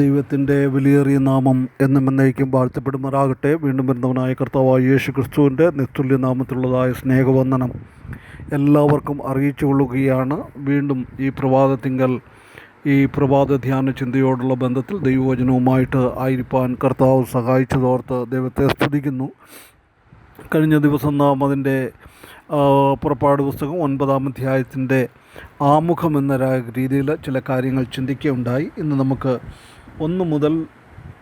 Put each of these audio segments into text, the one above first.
ദൈവത്തിന്റെ വിലയേറിയ നാമം എന്നും എന്നേക്കും വാഴ്ത്തപ്പെടുമാറാകട്ടെ. വീണ്ടും വരുന്നവനായ കർത്താവായ യേശു ക്രിസ്തുവിന്റെ നിസ്തുല്യ നാമത്തിലുള്ളതായ സ്നേഹവന്ദനം എല്ലാവർക്കും അറിയിച്ചു കൊള്ളുകയാണ് വീണ്ടും ഈ പ്രഭാതത്തിങ്കൽ ഈ പ്രഭാത ധ്യാന ചിന്തയോടുള്ള ബന്ധത്തിൽ ദൈവവചനവുമായിട്ട് ആയിരിക്കാൻ കർത്താവ് സഹായിച്ചതോർത്ത് ദൈവത്തെ സ്തുതിക്കുന്നു. കഴിഞ്ഞ ദിവസം നാം അതിന്റെ പുറപ്പാട് പുസ്തകം ഒൻപതാം അധ്യായത്തിന്റെ ആമുഖം എന്ന രീതിയിൽ ചില കാര്യങ്ങൾ ചിന്തിക്കുകയുണ്ടായി. ഇന്ന് നമുക്ക് ഒന്ന് മുതൽ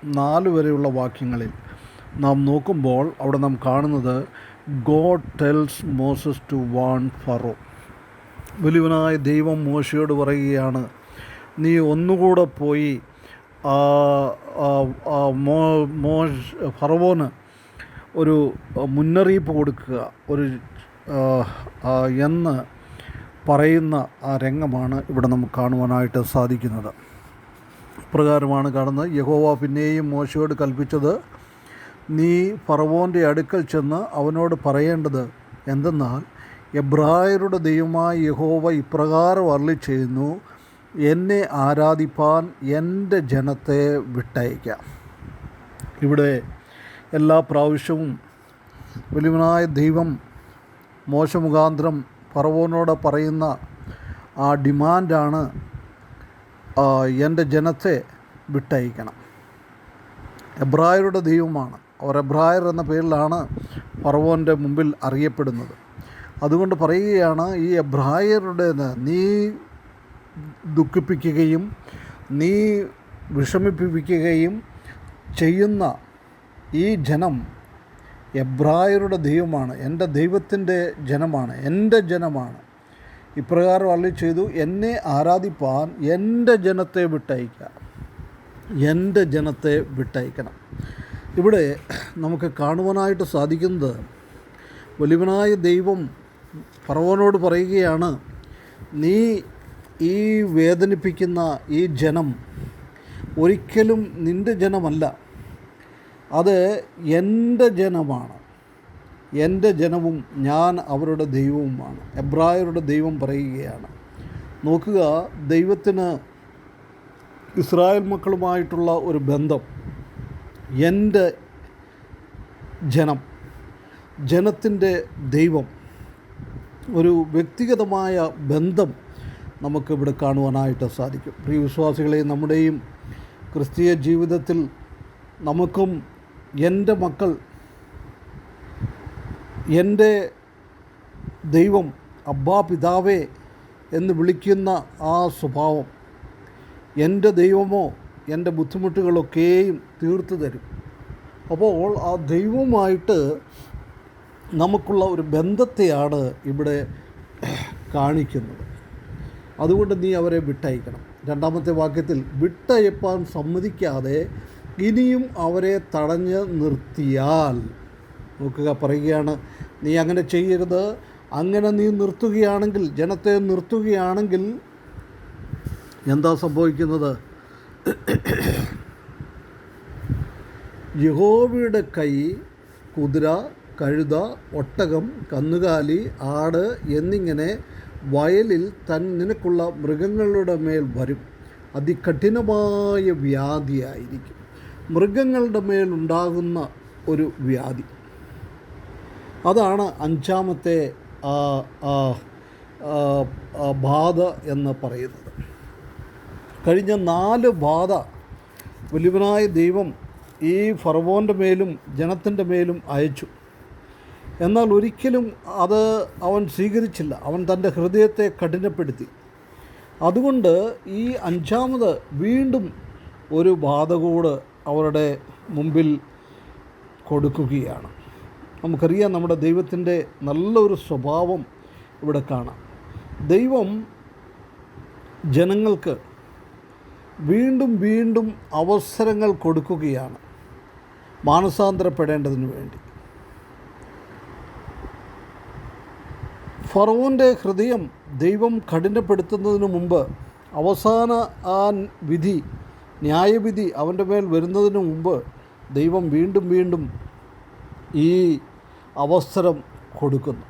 നാല് വരെയുള്ള വാക്യങ്ങളിൽ നാം നോക്കുമ്പോൾ അവിടെ നാം കാണുന്നത് God tells Moses to warn Pharaoh വലിയവനായ ദൈവം മോശയോട് പറയുകയാണ് നീ ഒന്നുകൂടെ പോയി മോ മോ ഫറവോന് ഒരു മുന്നറിയിപ്പ് കൊടുക്കുക ഒരു എന്ന് പറയുന്ന ആ രംഗമാണ് ഇവിടെ നമുക്ക് കാണുവാനായിട്ട് സാധിക്കുന്നത്. പ്രകാരമാണ് കാണുന്നത്. യഹോവ പിന്നെയും മോശയോട് കൽപ്പിച്ചത് നീ ഫറവോന്റെ അടുക്കൽ ചെന്ന് അവനോട് പറയേണ്ടത് എന്തെന്നാൽ എബ്രായരുടെ ദൈവമായ യഹോവ ഇപ്രകാരം അരളി ചെയ്യുന്നു എന്നെ ആരാധിപ്പാൻ എന്റെ ജനത്തെ വിട്ടയക്കാം ഇവിടെ എല്ലാ പ്രാവശ്യവും വലിയവനായ ദൈവം മോശമുഖാന്തരം പറവോനോട് പറയുന്ന ആ ഡിമാൻഡാണ് എന്റെ ജനത്തെ വിട്ടയക്കണം. എബ്രായരുടെ ദൈവമാണ്. അവർ എബ്രായർ എന്ന പേരിലാണ് ഫറവോന്റെ മുമ്പിൽ അറിയപ്പെടുന്നത്. അതുകൊണ്ട് പറയുകയാണ് ഈ എബ്രായരുടെ നീ ദുഃഖിപ്പിക്കുകയും നീ വിഷമിപ്പിക്കുകയും ചെയ്യുന്ന ഈ ജനം എബ്രായരുടെ ദൈവമാണ്. എന്റെ ദൈവത്തിന്റെ ജനമാണ്. എന്റെ ജനമാണ്. ഇപ്രകാരം അള്ളി ചെയ്തു എന്നെ ആരാധിപ്പാൻ എന്റെ ജനത്തെ വിട്ടയക്കുക എന്റെ ജനത്തെ വിട്ടയക്കണം. ഇവിടെ നമുക്ക് കാണുവാനായിട്ട് സാധിക്കുന്നത് വലിയവനായ ദൈവം ഫറവോനോട് പറയുകയാണ് നീ ഈ വേദനിപ്പിക്കുന്ന ഈ ജനം ഒരിക്കലും നിന്റെ ജനമല്ല. അത് എന്റെ ജനമാണ്. എന്റെ ജനവും ഞാൻ അവരുടെ ദൈവവുമാണ്. എബ്രായരുടെ ദൈവം പറയുകയാണ്. നോക്കുക ദൈവത്തിന് ഇസ്രായേൽ മക്കളുമായിട്ടുള്ള ഒരു ബന്ധം. എന്റെ ജനം ജനത്തിന്റെ ദൈവം ഒരു വ്യക്തിഗതമായ ബന്ധം നമുക്കിവിടെ കാണുവാനായിട്ട് സാധിക്കും. പ്രിയ വിശ്വാസികളെ നമ്മുടെയും ക്രിസ്തീയ ജീവിതത്തിൽ നമുക്കും എന്റെ മക്കൾ എന്റെ ദൈവം അബ്ബാ പിതാവേ എന്ന് വിളിക്കുന്ന ആ സ്വഭാവം എന്റെ ദൈവമോ എന്റെ ബുദ്ധിമുട്ടുകളൊക്കെയും തീർത്തു തരും. അപ്പോൾ ആ ദൈവവുമായിട്ട് നമുക്കുള്ള ഒരു ബന്ധത്തെയാണ് ഇവിടെ കാണിക്കുന്നത്. അതുകൊണ്ട് നീ അവരെ വിട്ടയക്കണം. രണ്ടാമത്തെ വാക്യത്തിൽ വിട്ടയപ്പാൻ സമ്മതിക്കാതെ ഇനിയും അവരെ തടഞ്ഞ് നിർത്തിയാൽ. നോക്കുക പറയുകയാണ് നീ അങ്ങനെ ചെയ്യരുത്. അങ്ങനെ നീ നിർത്തുകയാണെങ്കിൽ ജനത്തെ നിർത്തുകയാണെങ്കിൽ എന്താ സംഭവിക്കുന്നത്? യഹോവയുടെ കൈ കുതിര കഴുത ഒട്ടകം കന്നുകാലി ആട് എന്നിങ്ങനെ വയലിൽ തൻ നിനക്കുള്ള മൃഗങ്ങളുടെ മേൽ വരും. അതികഠിനമായ വ്യാധിയായിരിക്കും. മൃഗങ്ങളുടെ മേലുണ്ടാകുന്ന ഒരു വ്യാധി. അതാണ് അഞ്ചാമത്തെ ബാധ എന്ന് പറയുന്നത്. കഴിഞ്ഞ നാല് ബാധ വലിയവനായ ദൈവം ഈ ഫറവോന്റെ മേലും ജനത്തിന്റെ മേലും അയച്ചു. എന്നാൽ ഒരിക്കലും അത് അവൻ സ്വീകരിച്ചില്ല. അവൻ തന്റെ ഹൃദയത്തെ കഠിനപ്പെടുത്തി. അതുകൊണ്ട് ഈ അഞ്ചാമത് വീണ്ടും ഒരു ബാധ കൂട് അവരുടെ മുമ്പിൽ കൊടുക്കുകയാണ്. നമുക്കറിയാം നമ്മുടെ ദൈവത്തിന്റെ നല്ലൊരു സ്വഭാവം ഇവിടെ കാണാം. ദൈവം ജനങ്ങൾക്ക് വീണ്ടും വീണ്ടും അവസരങ്ങൾ കൊടുക്കുകയാണ് മാനസാന്തരപ്പെടേണ്ടതിന് വേണ്ടി. ഫറവോന്റെ ഹൃദയം ദൈവം കഠിനപ്പെടുത്തുന്നതിന് മുമ്പ് അവസാന ആ വിധി ന്യായവിധി അവന്റെ മേൽ വരുന്നതിന് മുമ്പ് ദൈവം വീണ്ടും വീണ്ടും ഈ അവസരം കൊടുക്കുന്നു.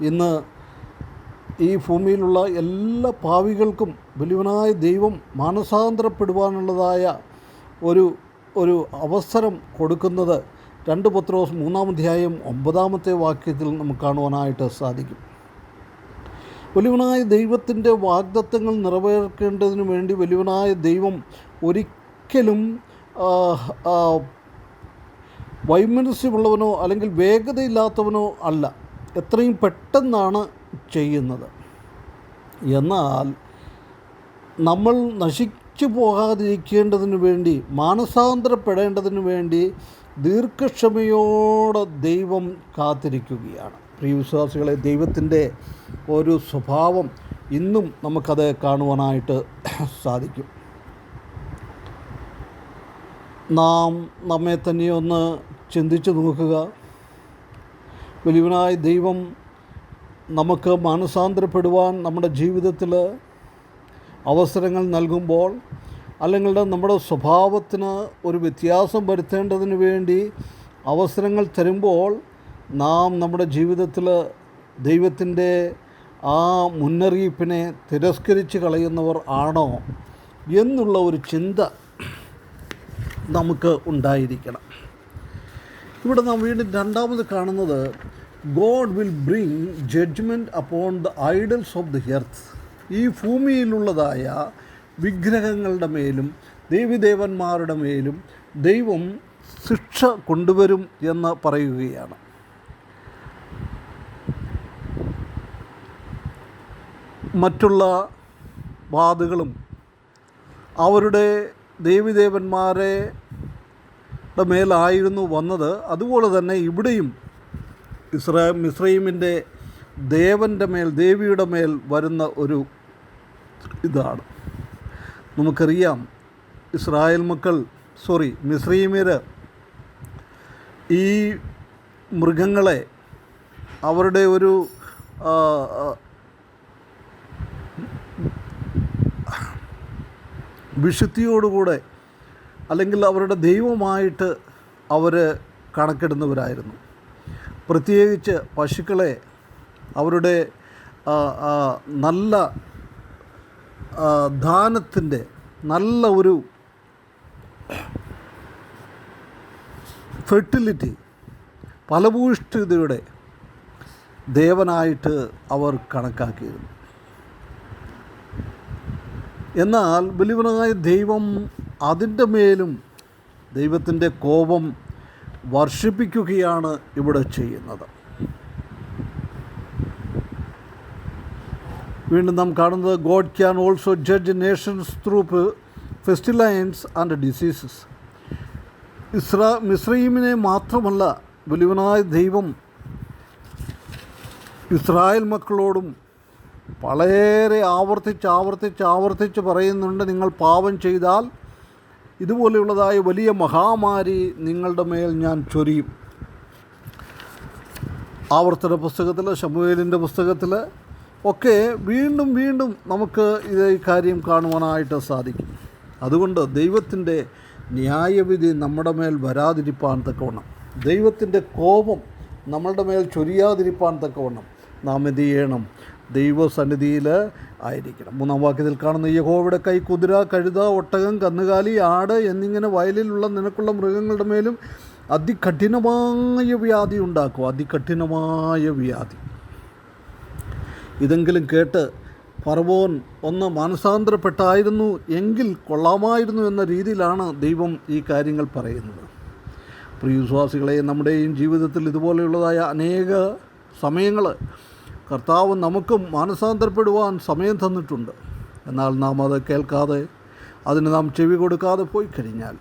ഇന്ന് ഈ ഭൂമിയിലുള്ള എല്ലാ പാവികൾക്കും വലിയവനായ ദൈവം മാനസാന്തരപ്പെടുവാനുള്ളതായ ഒരു ഒരു അവസരം കൊടുക്കുന്നത് രണ്ട് പത്രോസ് മൂന്നാം അധ്യായം ഒമ്പതാമത്തെ വാക്യത്തിൽ നമുക്ക് കാണുവാനായിട്ട് സാധിക്കും. വലിയവനായ ദൈവത്തിന്റെ വാഗ്ദത്തങ്ങൾ നിറവേർക്കേണ്ടതിന് വേണ്ടി വലിയവനായ ദൈവം ഒരിക്കലും വൈമനസ്യമുള്ളവനോ അല്ലെങ്കിൽ വേഗതയില്ലാത്തവനോ അല്ല. എത്രയും പെട്ടെന്നാണ് ചെയ്യുന്നത്. എന്നാൽ നമ്മൾ നശിച്ചു പോകാതിരിക്കേണ്ടതിന് വേണ്ടി മാനസാന്തരപ്പെടേണ്ടതിന് വേണ്ടി ദീർഘക്ഷമയോടെ ദൈവം കാത്തിരിക്കുകയാണ്. പ്രിയ വിശ്വാസികളെ ദൈവത്തിന്റെ ഒരു സ്വഭാവം ഇന്നും നമുക്കത് കാണുവാനായിട്ട് സാധിക്കും. നാം നമ്മെ തന്നെ ഒന്ന് ചിന്തിച്ചു നോക്കുക. വലിയവനായ ദൈവം നമുക്ക് മാനസാന്തരപ്പെടുവാൻ നമ്മുടെ ജീവിതത്തിൽ അവസരങ്ങൾ നൽകുമ്പോൾ അല്ലെങ്കിൽ നമ്മുടെ സ്വഭാവത്തിന് ഒരു വ്യത്യാസം വരുത്തേണ്ടതിന് വേണ്ടി അവസരങ്ങൾ തരുമ്പോൾ നാം നമ്മുടെ ജീവിതത്തിൽ ദൈവത്തിന്റെ ആ മുന്നറിയിപ്പിനെ തിരസ്കരിച്ച് കളയുന്നവർ ആണോ എന്നുള്ള ഒരു ചിന്ത നമുക്ക് ഉണ്ടായിരിക്കണം. ഇവിടെ നാം വീണ്ടും രണ്ടാമത് കാണുന്നത് God will bring judgment upon the idols of the earth ഈ ഭൂമിയിലുള്ളതായ വിഗ്രഹങ്ങളുടെ മേലും ദേവിദേവന്മാരുടെ മേലും ദൈവം ശിക്ഷ കൊണ്ടുവരും എന്ന് പറയുകയാണ്. മറ്റുള്ള വാതുകളും അവരുടെ ദേവിദേവന്മാരെ മേലായിരുന്നു വന്നത്. അതുപോലെ തന്നെ ഇവിടെയും ഇസ്രാ മിസ്രൈമിന്റെ ദേവന്റെ മേൽ ദേവിയുടെ മേൽ വരുന്ന ഒരു ഇതാണ്. നമുക്കറിയാം ഇസ്രായേൽ മക്കൾ സോറി മിസ്രീമിർ ഈ മൃഗങ്ങളെ അവരുടെ ഒരു ആ, ആ, വിശുദ്ധിയോടുകൂടെ അല്ലെങ്കിൽ അവരുടെ ദൈവമായിട്ട് അവർ കണക്കിടുന്നവരായിരുന്നു. പ്രത്യേകിച്ച് പശുക്കളെ അവരുടെ നല്ല ദാനത്തിന്റെ നല്ല ഒരു ഫെർട്ടിലിറ്റി ഫലഭൂഷ്ഠിതയുടെ ദേവനായിട്ട് അവർ കണക്കാക്കിയിരുന്നു. എന്നാൽ ബലിപനായ ദൈവം അതിന്റെ മേലും ദൈവത്തിന്റെ കോപം വർഷിപ്പിക്കുകയാണ് ഇവിടെ ചെയ്യുന്നത്. വീണ്ടും നാം കാണുന്നത് God can also judge nations through pestilences and diseases Isra മിസ്രൈമിനെ മാത്രമല്ല ബലിവനായ ദൈവം ഇസ്രായേൽ മക്കളോടും വളരെ ആവർത്തിച്ച് ആവർത്തിച്ച് ആവർത്തിച്ച് പറയുന്നുണ്ട്. നിങ്ങൾ പാപം ചെയ്താൽ ഇതുപോലെയുള്ളതായ വലിയ മഹാമാരി നിങ്ങളുടെ മേൽ ഞാൻ ചൊരിയും. ആവർത്തന പുസ്തകത്തിൽ ശമുവേലിന്റെ പുസ്തകത്തിൽ ഒക്കെ വീണ്ടും വീണ്ടും നമുക്ക് ഇത് കാര്യം കാണുവാനായിട്ട് സാധിക്കും. അതുകൊണ്ട് ദൈവത്തിന്റെ ന്യായവിധി നമ്മുടെ മേൽ വരാതിരിപ്പാൻ തക്കവണ്ണം ദൈവത്തിന്റെ കോപം നമ്മളുടെ മേൽ ചൊരിയാതിരിപ്പാൻ തക്കവണ്ണം നാം എന്ത് ചെയ്യണം? ദൈവസന്നിധിയിൽ ആയിരിക്കണം. മൂന്നാം വാക്യത്തിൽ കാണുന്ന യഹോവയുടെ കൈ കുതിര കഴുത ഒട്ടകം കന്നുകാലി ആട് എന്നിങ്ങനെ വയലിലുള്ള നിനക്കുള്ള മൃഗങ്ങളുടെ മേലും അതികഠിനമായ വ്യാധി ഉണ്ടാക്കും. അതികഠിനമായ വ്യാധി. ഇതെങ്കിലും കേട്ട് ഫറവോൻ ഒന്ന് മാനസാന്തരപ്പെട്ടായിരുന്നു എങ്കിൽ കൊള്ളാമായിരുന്നു എന്ന രീതിയിലാണ് ദൈവം ഈ കാര്യങ്ങൾ പറയുന്നത്. പ്രിയവിശ്വാസികളെ നമ്മുടെയും ജീവിതത്തിൽ ഇതുപോലെയുള്ളതായ അനേക സമയങ്ങൾ കർത്താവ് നമുക്കും മാനസാന്തരപ്പെടുവാൻ സമയം തന്നിട്ടുണ്ട്. എന്നാൽ നാം അത് കേൾക്കാതെ അതിന് നാം ചെവി കൊടുക്കാതെ പോയി കഴിഞ്ഞാൽ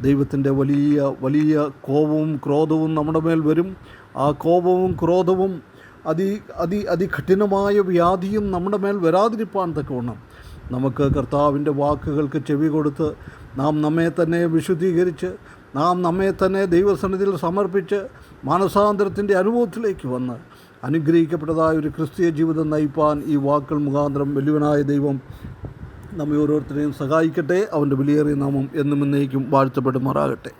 ദൈവത്തിന്റെ വലിയ വലിയ കോപവും ക്രോധവും നമ്മുടെ മേൽ വരും. ആ കോപവും ക്രോധവും അതി അതി അതികഠിനമായ വ്യാധിയും നമ്മുടെ മേൽ വരാതിരിപ്പാൻ തക്കവണ്ണം നമുക്ക് കർത്താവിന്റെ വാക്കുകൾക്ക് ചെവി കൊടുത്ത് നാം നമ്മെ തന്നെ വിശുദ്ധീകരിച്ച് നാം നമ്മെ തന്നെ ദൈവസന്നിധിയിൽ സമർപ്പിച്ച് മാനസാന്തരത്തിന്റെ അനുഭവത്തിലേക്ക് വന്ന് അനുഗ്രഹിക്കപ്പെട്ടതായ ഒരു ക്രിസ്തീയ ജീവിതം നയിപ്പാൻ ഈ വാക്കുകൾ മുഖാന്തരം വലിയവനായ ദൈവം നമ്മെ ഓരോരുത്തരെയും സഹായിക്കട്ടെ. അവന്റെ വിലയേറിയ നാമം എന്നും എന്നേക്കും വാഴ്ത്തപ്പെടുമാറാകട്ടെ.